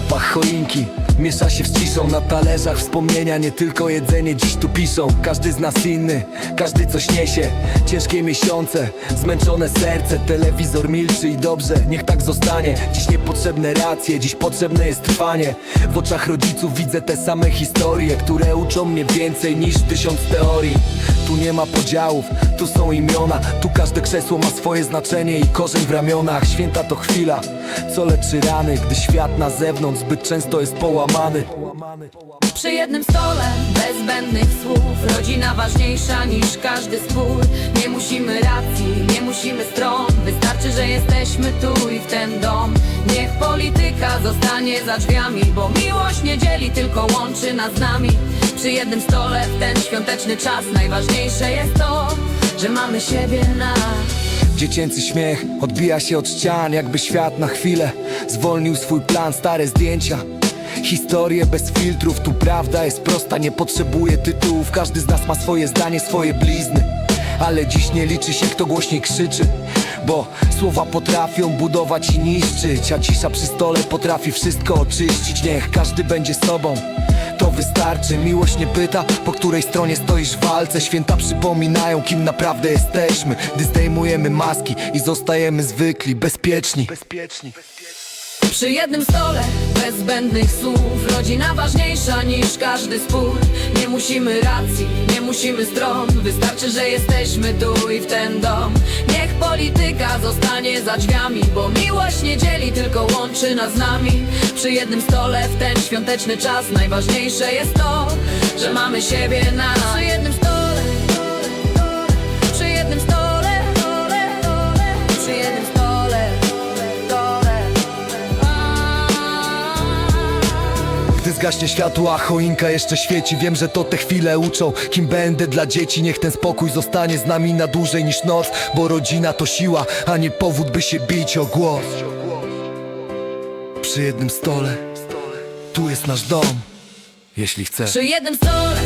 choinki. Miesza się z ciszą na talerzach. Wspomnienia, nie tylko jedzenie dziś tu piszą. Każdy z nas inny, każdy coś niesie. Ciężkie miesiące, zmęczone serce. Telewizor milczy i dobrze, niech tak zostanie. Dziś niepotrzebne racje, dziś potrzebne jest trwanie. W oczach rodziców widzę te same historie Które uczą mnie więcej niż tysiąc teorii Tu nie ma podziałów, tu są imiona Tu każde krzesło ma swoje znaczenie i korzeń w ramionach. Święta to chwila, co leczy rany Gdy świat na zewnątrz zbyt często jest połamany. Przy jednym stole, bez zbędnych słów Rodzina ważniejsza niż każdy spór. Nie musimy racji, nie musimy stron Wystarczy, że jesteśmy tu i w ten dom. Niech polityka zostanie za drzwiami Bo miłość nie dzieli, tylko łączy nas z nami Przy jednym stole, w ten świąteczny czas. Najważniejsze jest to, że mamy siebie na Dziecięcy śmiech odbija się od ścian Jakby świat na chwilę zwolnił swój plan. Stare zdjęcia Historie bez filtrów, tu prawda jest prosta Nie potrzebuje tytułów, każdy z nas ma swoje zdanie, swoje blizny. Ale dziś nie liczy się kto głośniej krzyczy Bo słowa potrafią budować i niszczyć. A cisza przy stole potrafi wszystko oczyścić. Niech każdy będzie sobą to wystarczy, miłość nie pyta, po której stronie stoisz w walce. Święta przypominają, kim naprawdę jesteśmy. Gdy zdejmujemy maski i zostajemy zwykli, bezpieczni. Bezpieczni. Przy jednym stole, bez zbędnych słów Rodzina ważniejsza niż każdy spór. Nie musimy racji, nie musimy stron. Wystarczy, że jesteśmy tu i w ten dom polityka zostanie za drzwiami Bo miłość nie dzieli, tylko łączy nas z nami. Przy jednym stole, w ten świąteczny czas Najważniejsze jest to, że mamy siebie na zgaśnie światło, a choinka jeszcze świeci. Wiem, że to te chwile uczą, kim będę dla dzieci. Niech ten spokój zostanie z nami na dłużej niż noc Bo rodzina to siła, a nie powód, by się bić o głos. Przy jednym stole, tu jest nasz dom Jeśli chcesz. Przy jednym stole,